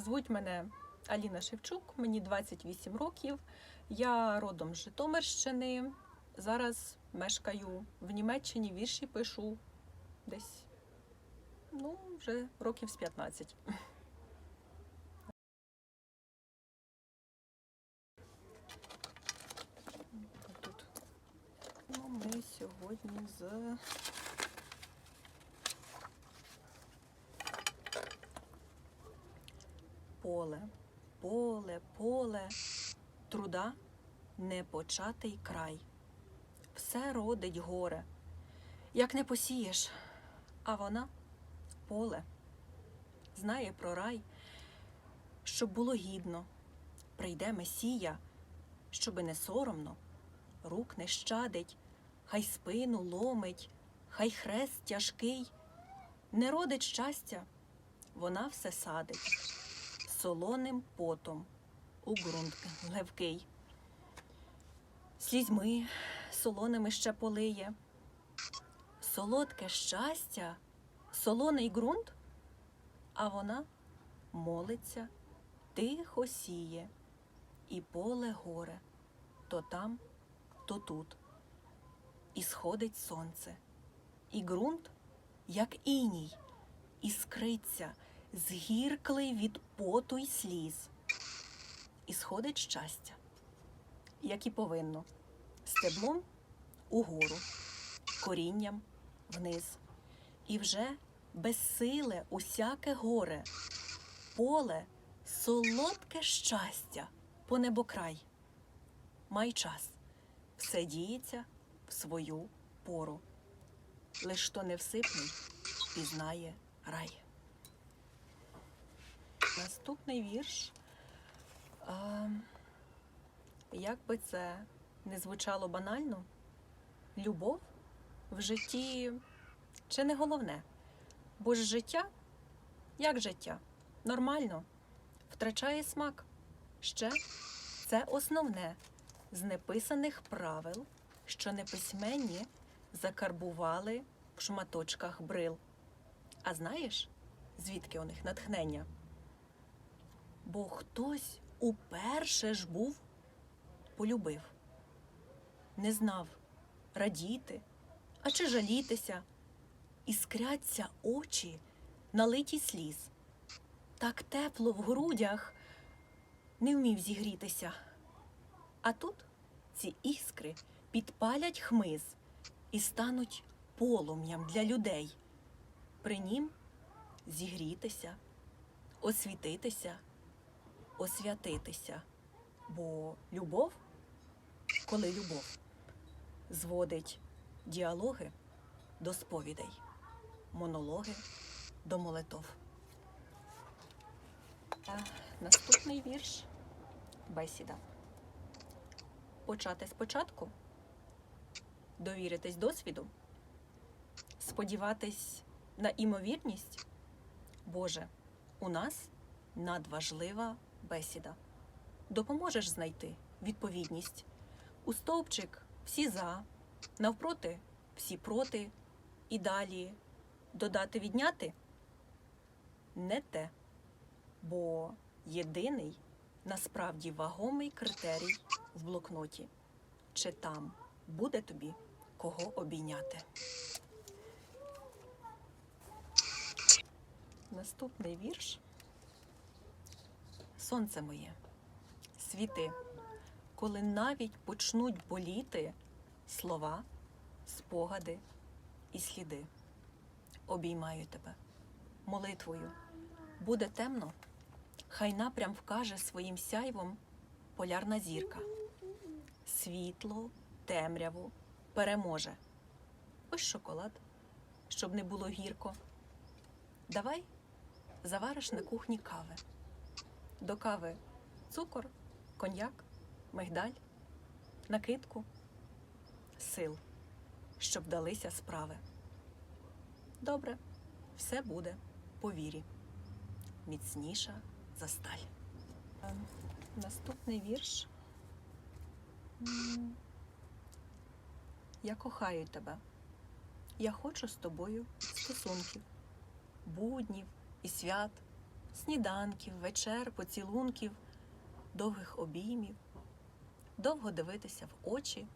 Звуть мене Аліна Шевчук, мені 28 років. Я родом з Житомирщини. Зараз мешкаю в Німеччині, вірші пишу десь ну, вже років з 15. Тут ну, ми сьогодні з поле, поле, поле, труда непочатий край. Все родить горе, як не посієш, а вона поле, знає про рай, щоб було гідно, прийде Месія, щоби не соромно, рук не щадить, хай спину ломить, хай хрест тяжкий, не родить щастя, вона все садить солоним потом у ґрунт левкий. Слізьми солоними ще полиє. Солодке щастя, солоний ґрунт, а вона молиться, тихо сіє, і поле горе то там, то тут. І сходить сонце, і ґрунт, як іній, іскриться, згірклий від поту й сліз. І сходить щастя, як і повинно, стеблом угору, корінням вниз. І вже безсиле усяке горе, поле солодке щастя по небокрай. Май час, все діється в свою пору. Лиш хто невсипний пізнає рай. Наступний вірш. Як би це не звучало банально, любов в житті чи не головне? Бо ж життя, як життя, нормально, втрачає смак. Ще це основне з неписаних правил, що неписьменні закарбували в шматочках брил. А знаєш, звідки у них натхнення? Бо хтось уперше ж був полюбив, не знав радіти, а чи жалітися, іскряться очі, налиті сліз. Так тепло в грудях не вмів зігрітися. А тут ці іскри підпалять хмиз і стануть полум'ям для людей. При нім зігрітися, освітитися освятитися. Бо любов, коли любов, зводить діалоги до сповідей, монологи до молитов. А наступний вірш бесіда. Почати спочатку, довіритись досвіду, сподіватись на імовірність. Боже, у нас надважлива бесіда. Допоможеш знайти відповідність. У стовпчик всі за, навпроти всі проти, і далі додати відняти не те, бо єдиний насправді вагомий критерій в блокноті. Чи там буде тобі кого обійняти? Наступний вірш. Сонце моє, світи, коли навіть почнуть боліти слова, спогади і сліди. Обіймаю тебе молитвою. Буде темно, хай напрям вкаже своїм сяйвом полярна зірка. Світло, темряву переможе. Ось шоколад, щоб не було гірко. Давай завариш на кухні кави. До кави цукор, коньяк, мигдаль, накидку, сил, щоб далися справи. Добре, все буде по вірі, міцніша за сталь. Наступний вірш. Я кохаю тебе. Я хочу з тобою стосунків, буднів і свят, сніданків, вечер, поцілунків, довгих обіймів, довго дивитися в очі.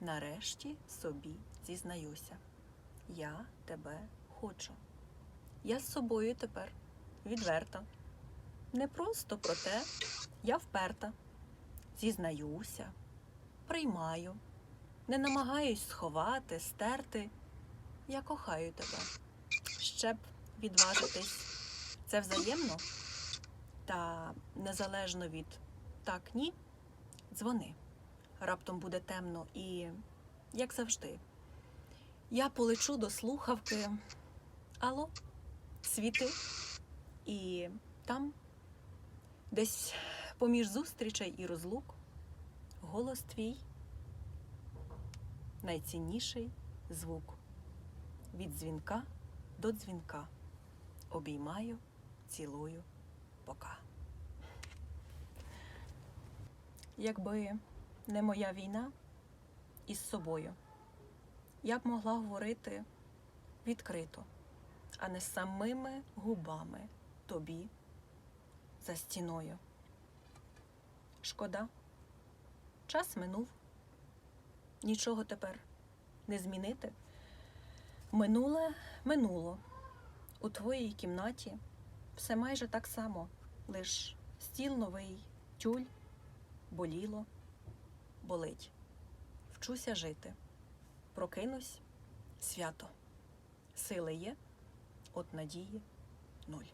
Нарешті собі зізнаюся. Я тебе хочу. Я з собою тепер відверта. Не просто про те, я вперта. Зізнаюся, приймаю, не намагаюсь сховати, стерти. Я кохаю тебе. Ще б відважитись. Це взаємно. Та незалежно від так ні, дзвони. Раптом буде темно і, як завжди, я полечу до слухавки. Алло, світи, і там, десь поміж зустрічей і розлук, голос твій найцінніший звук. Від дзвінка до дзвінка. Обіймаю, цілую, пока. Якби не моя війна із собою, я б могла говорити відкрито, а не самими губами тобі за стіною. Шкода, час минув, нічого тепер не змінити. Минуле минуло. У твоїй кімнаті все майже так само, лиш стіл новий, тюль, боліло, болить. Вчуся жити. Прокинусь свято. Сили є, от надії нуль.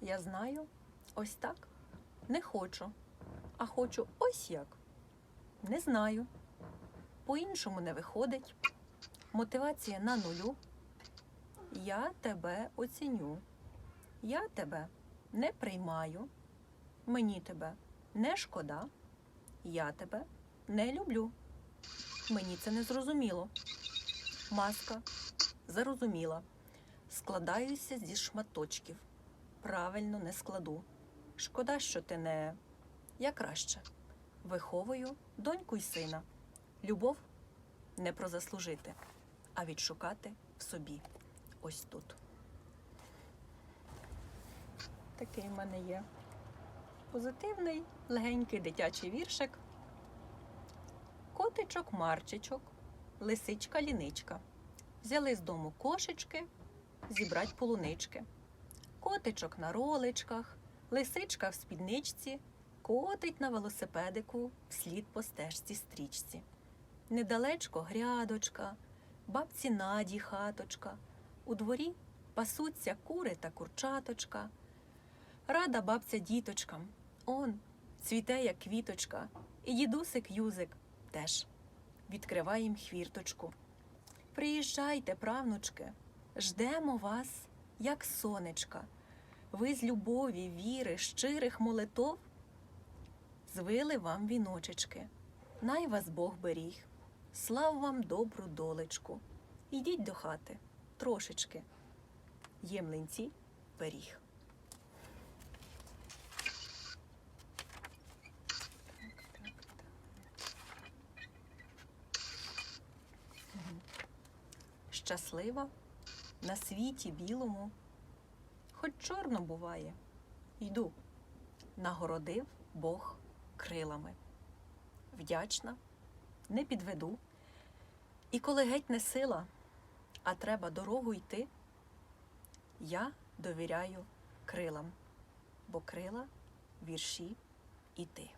Я знаю, ось так. Не хочу, а хочу ось як. Не знаю. По-іншому не виходить. Мотивація на нулю. Я тебе оціню. Я тебе не приймаю. Мені тебе не шкода. Я тебе не люблю. Мені це не зрозуміло. Маска зарозуміла. Складаюся зі шматочків. Правильно не складу. Шкода, що ти не я краще. Виховую доньку й сина. Любов не про заслужити, а відшукати в собі. Ось тут. Такий в мене є позитивний, легенький дитячий віршик. Котичок Марчичок, лисичка ліничка. Взяли з дому кошечки, зібрать полунички. Котичок на роличках, лисичка в спідничці, котить на велосипедику вслід по стежці стрічці. Недалечко грядочка, бабці наді хаточка. У дворі пасуться кури та курчаточка. Рада бабця діточкам, он цвіте, як квіточка, і дідусик Юзик теж відкриває їм хвірточку. Приїжджайте, правнучки, ждемо вас, як сонечка. Ви з любові, віри, щирих молитов звили вам віночечки. Най вас Бог беріг, слав вам добру долечку. Ідіть до хати трошечки. Є млинці пиріг. Щаслива на світі білому, хоч чорно буває, йду, нагородив Бог крилами. Вдячна, не підведу. І коли геть не сила, а треба дорогу йти, я довіряю крилам, бо крила вірші і ти.